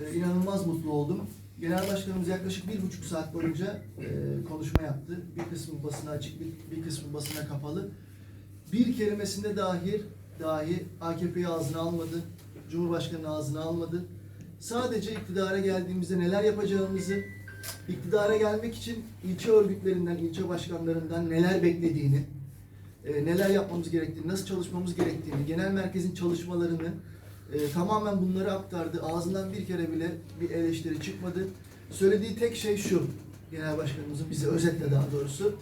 e, inanılmaz mutlu oldum. Genel Başkanımız yaklaşık bir buçuk saat boyunca e, konuşma yaptı. Bir kısmı basına açık, bir, kısmı basına kapalı. Bir kelimesinde dahi, dahi AKP'yi ağzına almadı, Cumhurbaşkanı'nı ağzına almadı. Sadece iktidara geldiğimizde neler yapacağımızı, iktidara gelmek için ilçe örgütlerinden, ilçe başkanlarından neler beklediğini, e, neler yapmamız gerektiğini, nasıl çalışmamız gerektiğini, genel merkezin çalışmalarını e, tamamen bunları aktardı. Ağzından bir kere bile bir eleştiri çıkmadı. Söylediği tek şey şu, genel başkanımızın bize özetle daha doğrusu.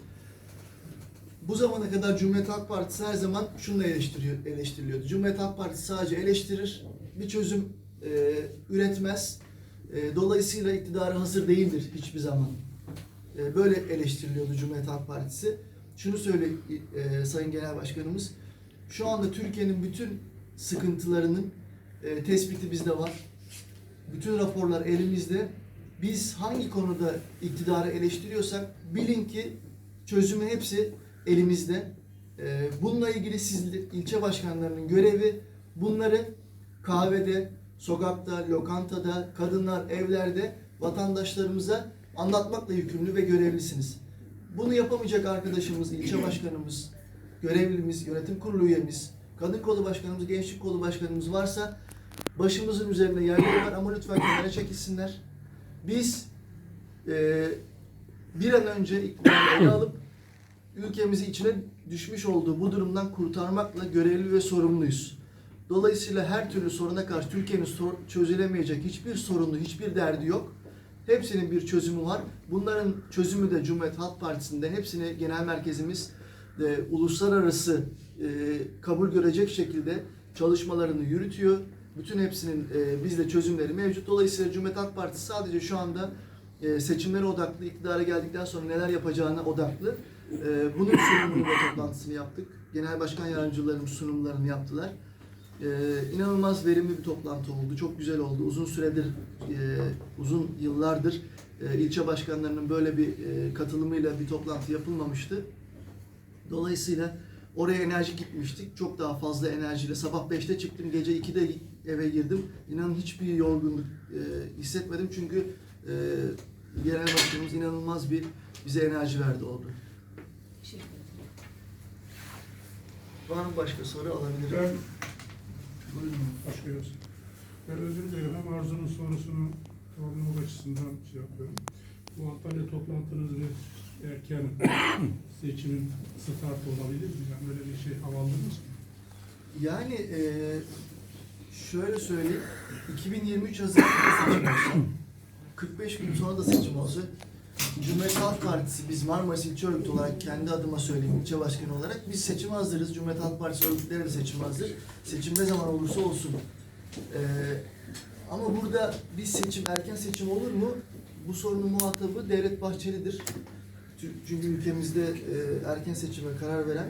Bu zamana kadar Cumhuriyet Halk Partisi her zaman şununla eleştiriyor, eleştiriliyordu. Cumhuriyet Halk Partisi sadece eleştirir, bir çözüm e, üretmez. E, dolayısıyla iktidara hazır değildir hiçbir zaman. E, böyle eleştiriliyordu Cumhuriyet Halk Partisi. Şunu söyle e, Sayın Genel Başkanımız, şu anda Türkiye'nin bütün sıkıntılarının e, tespiti bizde var. Bütün raporlar elimizde. Biz hangi konuda iktidarı eleştiriyorsak bilin ki çözümün hepsi elimizde. E, bununla ilgili siz ilçe başkanlarının görevi bunları kahvede, sokakta, lokantada, kadınlar evlerde vatandaşlarımıza anlatmakla yükümlü ve görevlisiniz. Bunu yapamayacak arkadaşımız, ilçe başkanımız, görevlimiz, yönetim kurulu üyemiz, kadın kolu başkanımız, gençlik kolu başkanımız varsa başımızın üzerinde yerleri var ama lütfen kenara çekilsinler. Biz e, bir an önce iktidarı ele alıp ülkemizi içine düşmüş olduğu bu durumdan kurtarmakla görevli ve sorumluyuz. Dolayısıyla her türlü soruna karşı Türkiye'nin sor- çözülemeyecek hiçbir sorunu, hiçbir derdi yok. Hepsinin bir çözümü var. Bunların çözümü de Cumhuriyet Halk Partisi'nde hepsini genel merkezimiz de uluslararası e, kabul görecek şekilde çalışmalarını yürütüyor. Bütün hepsinin e, bizde çözümleri mevcut. Dolayısıyla Cumhuriyet Halk Partisi sadece şu anda e, seçimlere odaklı, iktidara geldikten sonra neler yapacağına odaklı. E, bunun sunumunu ve toplantısını yaptık. Genel Başkan Yardımcılarımız sunumlarını yaptılar. Ee, inanılmaz verimli bir toplantı oldu. Çok güzel oldu. Uzun süredir, e, uzun yıllardır e, ilçe başkanlarının böyle bir e, katılımıyla bir toplantı yapılmamıştı. Dolayısıyla oraya enerji gitmiştik. Çok daha fazla enerjiyle. Sabah 5'te çıktım, gece 2'de eve girdim. İnanın hiçbir yorgunluk e, hissetmedim çünkü e, genel başkanımız inanılmaz bir bize enerji verdi oldu. Var mı başka soru alabilirim? Ben Buyurun. başlıyoruz. Ben özür dilerim. Hem Arzu'nun sorusunu tamamlamak açısından şey yapıyorum. Bu Antalya toplantınız ve erken seçimin start olabilir mi? Yani böyle bir şey havalandınız mı? Yani eee, şöyle söyleyeyim, 2023 Haziran'da seçim olsa, 45 gün sonra da seçim olsa, Cumhuriyet Halk Partisi, biz Marmaris İlçe Örgütü olarak kendi adıma söyleyeyim, ilçe başkanı olarak biz seçim hazırız. Cumhuriyet Halk Partisi örgütleri de seçim hazır. Seçim ne zaman olursa olsun. Eee, ama burada bir seçim, erken seçim olur mu? Bu sorunun muhatabı Devlet Bahçeli'dir. Çünkü ülkemizde eee, erken seçime karar veren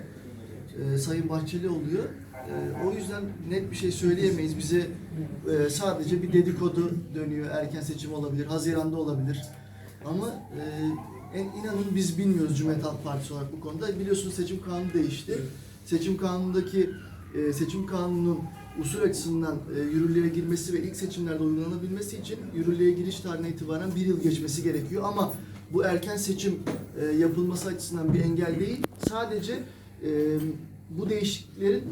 e, Sayın Bahçeli oluyor. E, o yüzden net bir şey söyleyemeyiz. Bize e, sadece bir dedikodu dönüyor. Erken seçim olabilir, Haziran'da olabilir. Ama e, en, inanın biz bilmiyoruz Cumhuriyet Halk Partisi olarak bu konuda. Biliyorsunuz seçim kanunu değişti. Seçim kanunundaki e, seçim kanununun usul açısından e, yürürlüğe girmesi ve ilk seçimlerde uygulanabilmesi için yürürlüğe giriş tarihine itibaren bir yıl geçmesi gerekiyor. Ama bu erken seçim e, yapılması açısından bir engel değil. Sadece e, bu değişikliklerin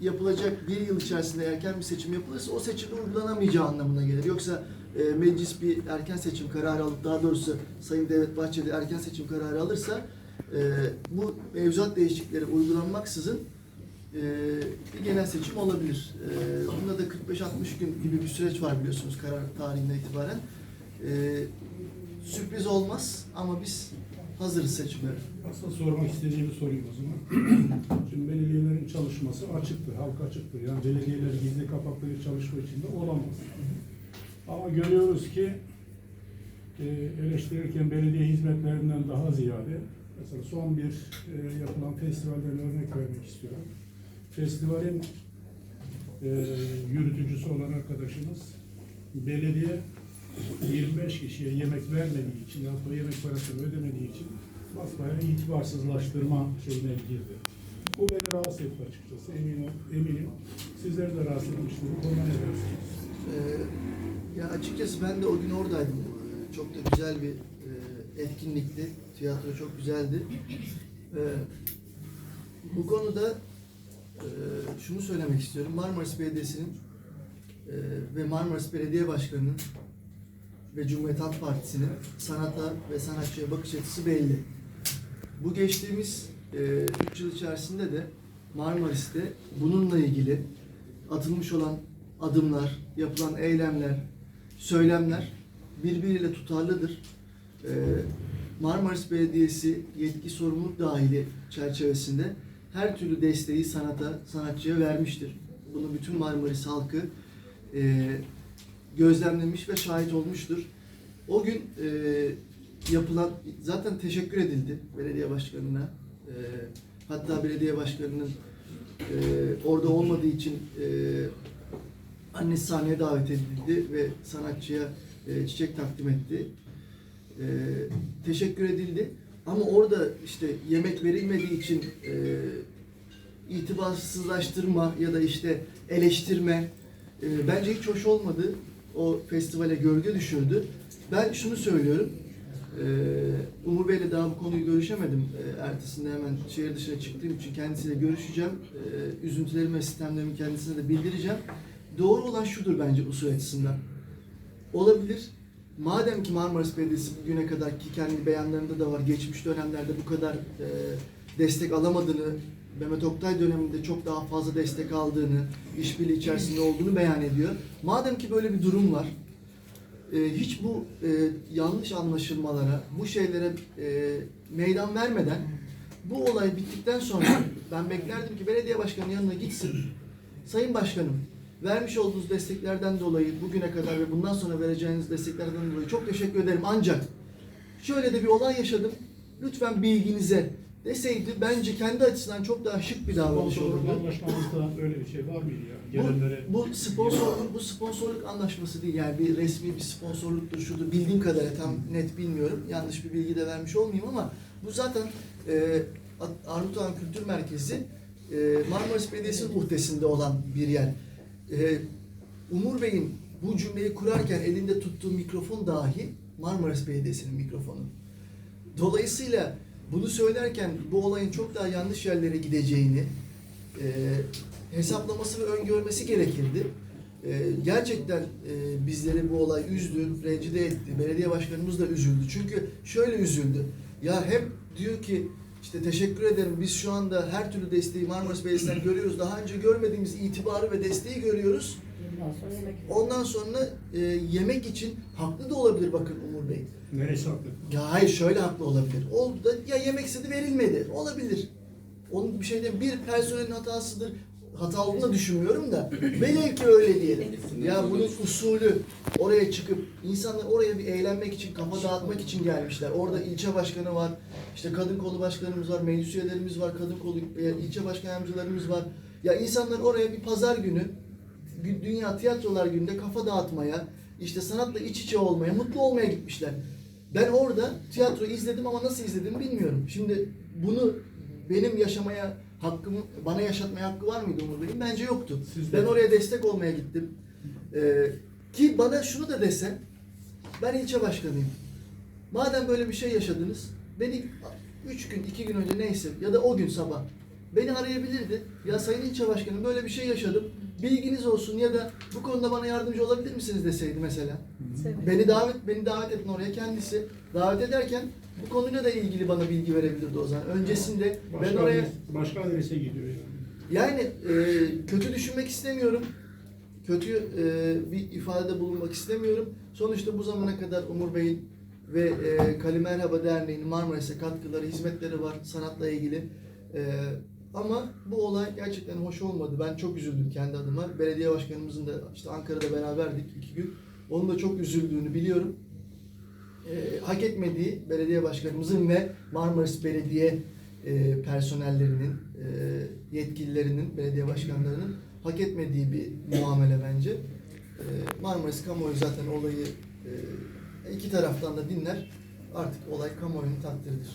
yapılacak bir yıl içerisinde erken bir seçim yapılırsa o seçimde uygulanamayacağı anlamına gelir. Yoksa e, meclis bir erken seçim kararı alıp daha doğrusu Sayın Devlet Bahçeli erken seçim kararı alırsa e, bu mevzuat değişiklikleri uygulanmaksızın e, bir genel seçim olabilir. E, bunda da 45-60 gün gibi bir süreç var biliyorsunuz karar tarihinden itibaren. E, sürpriz olmaz ama biz hazırız seçimlere. Aslında sormak istediğimi sorayım o zaman. Şimdi belediyelerin çalışması açıktır, halka açıktır. Yani belediyeler gizli kapaklı bir çalışma içinde olamaz. Ama görüyoruz ki e, eleştirirken belediye hizmetlerinden daha ziyade mesela son bir e, yapılan festivalden örnek vermek istiyorum. Festivalin e, yürütücüsü olan arkadaşımız belediye 25 kişiye yemek vermediği için, o yemek parasını ödemediği için basbayağı itibarsızlaştırma şeyine girdi. Bu beni rahatsız etti açıkçası. Eminim, eminim sizleri de rahatsız etmiştir. Bu konuda ne dersiniz? Ee, Ya açıkçası ben de o gün oradaydım. Ee, Çok da güzel bir e, etkinlikti. Tiyatro çok güzeldi. Ee, bu konuda e, şunu söylemek istiyorum. Marmaris Belediyesi'nin e, ve Marmaris Belediye Başkanı'nın ve Cumhuriyet Halk Partisi'nin sanata ve sanatçıya bakış açısı belli. Bu geçtiğimiz 3 yıl içerisinde de Marmaris'te bununla ilgili atılmış olan adımlar, yapılan eylemler, söylemler birbiriyle tutarlıdır. Ee, Marmaris Belediyesi yetki sorumluluk dahili çerçevesinde her türlü desteği sanata, sanatçıya vermiştir. Bunu bütün Marmaris halkı e, gözlemlemiş ve şahit olmuştur. O gün e, yapılan, zaten teşekkür edildi belediye başkanına. E, hatta belediye başkanının e, orada olmadığı için e, annesi sahneye davet edildi ve sanatçıya e, çiçek takdim etti. E, teşekkür edildi. Ama orada işte yemek verilmediği için e, itibarsızlaştırma ya da işte eleştirme e, bence hiç hoş olmadı. O festivale gölge düşürdü. Ben şunu söylüyorum. E, Umur Bey'le daha bu konuyu görüşemedim. E, ertesinde hemen şehir dışına çıktığım için kendisiyle görüşeceğim. E, üzüntülerimi ve sistemlerimi kendisine de bildireceğim. Doğru olan şudur bence usul açısından. Olabilir. Madem ki Marmaris Belediyesi bugüne kadar ki kendi beyanlarında da var geçmiş dönemlerde bu kadar e, destek alamadığını, Mehmet Oktay döneminde çok daha fazla destek aldığını, işbirliği içerisinde olduğunu beyan ediyor. Madem ki böyle bir durum var, e, hiç bu e, yanlış anlaşılmalara, bu şeylere e, meydan vermeden bu olay bittikten sonra ben beklerdim ki belediye başkanının yanına gitsin. Sayın Başkanım, vermiş olduğunuz desteklerden dolayı bugüne kadar ve bundan sonra vereceğiniz desteklerden dolayı çok teşekkür ederim. Ancak şöyle de bir olay yaşadım. Lütfen bilginize deseydi bence kendi açısından çok daha şık bir davranış Sponsorluk olurdu. anlaşmamızda öyle bir şey var mıydı ya? Gelenlere Bu, bu sponsorluk bu sponsorluk anlaşması değil yani bir resmi bir sponsorluktur şudur bildiğim kadarıyla tam net bilmiyorum yanlış bir bilgi de vermiş olmayayım ama bu zaten e, Arnavutluğan Kültür Merkezi e, Marmaris Belediyesi'nin uhdesinde olan bir yer. E, Umur Bey'in bu cümleyi kurarken elinde tuttuğu mikrofon dahi Marmaris Belediyesi'nin mikrofonu. Dolayısıyla bunu söylerken bu olayın çok daha yanlış yerlere gideceğini e, hesaplaması ve öngörmesi gerekirdi. E, gerçekten e, bizleri bu olay üzdü, rencide etti. Belediye başkanımız da üzüldü. Çünkü şöyle üzüldü. Ya hem diyor ki işte teşekkür ederim biz şu anda her türlü desteği Marmaris Belediyesi'nden görüyoruz. Daha önce görmediğimiz itibarı ve desteği görüyoruz. Ondan sonra yemek. Ondan sonra e, yemek için haklı da olabilir bakın Umur Bey. neresi haklı? Ya hayır şöyle haklı olabilir. Oldu da ya yemek istedi verilmedi. Olabilir. Onun bir şey değil. Bir personelin hatasıdır. Hata olduğunu düşünmüyorum da. Velev ki öyle diyelim. Ya bunun usulü oraya çıkıp insanlar oraya bir eğlenmek için, kafa dağıtmak için gelmişler. Orada ilçe başkanı var. işte kadın kolu başkanımız var, meclis üyelerimiz var, kadın kolu e, ilçe başkan yardımcılarımız var. Ya insanlar oraya bir pazar günü Gü- Dünya Tiyatrolar Günü'nde kafa dağıtmaya, işte sanatla iç içe olmaya, mutlu olmaya gitmişler. Ben orada tiyatro izledim ama nasıl izledim bilmiyorum. Şimdi bunu benim yaşamaya hakkımı, bana yaşatmaya hakkı var mıydı Umur Bey'in? Bence yoktu. Siz de- Ben oraya destek olmaya gittim. Ee, ki bana şunu da dese, ben ilçe başkanıyım. Madem böyle bir şey yaşadınız, beni üç gün, iki gün önce neyse ya da o gün sabah beni arayabilirdi. Ya sayın ilçe başkanım böyle bir şey yaşadım. Bilginiz olsun ya da bu konuda bana yardımcı olabilir misiniz deseydi mesela. Sevmek. Beni davet beni davet edin oraya kendisi. Davet ederken bu konuyla da ilgili bana bilgi verebilirdi o zaman. Öncesinde ben Başka, oraya adres, başka adrese gidiyor yani. yani e, kötü düşünmek istemiyorum. Kötü e, bir ifadede bulunmak istemiyorum. Sonuçta bu zamana kadar Umur Bey'in ve e, Kali Merhaba Derneği'nin Marmaris'e katkıları, hizmetleri var sanatla ilgili. E, ama bu olay gerçekten hoş olmadı. Ben çok üzüldüm kendi adıma. Belediye başkanımızın da işte Ankara'da beraberdik iki gün. Onun da çok üzüldüğünü biliyorum. E, hak etmediği belediye başkanımızın ve Marmaris Belediye e, personellerinin, e, yetkililerinin, belediye başkanlarının hak etmediği bir muamele bence. E, Marmaris kamuoyu zaten olayı e, iki taraftan da dinler. Artık olay kamuoyunun takdiridir.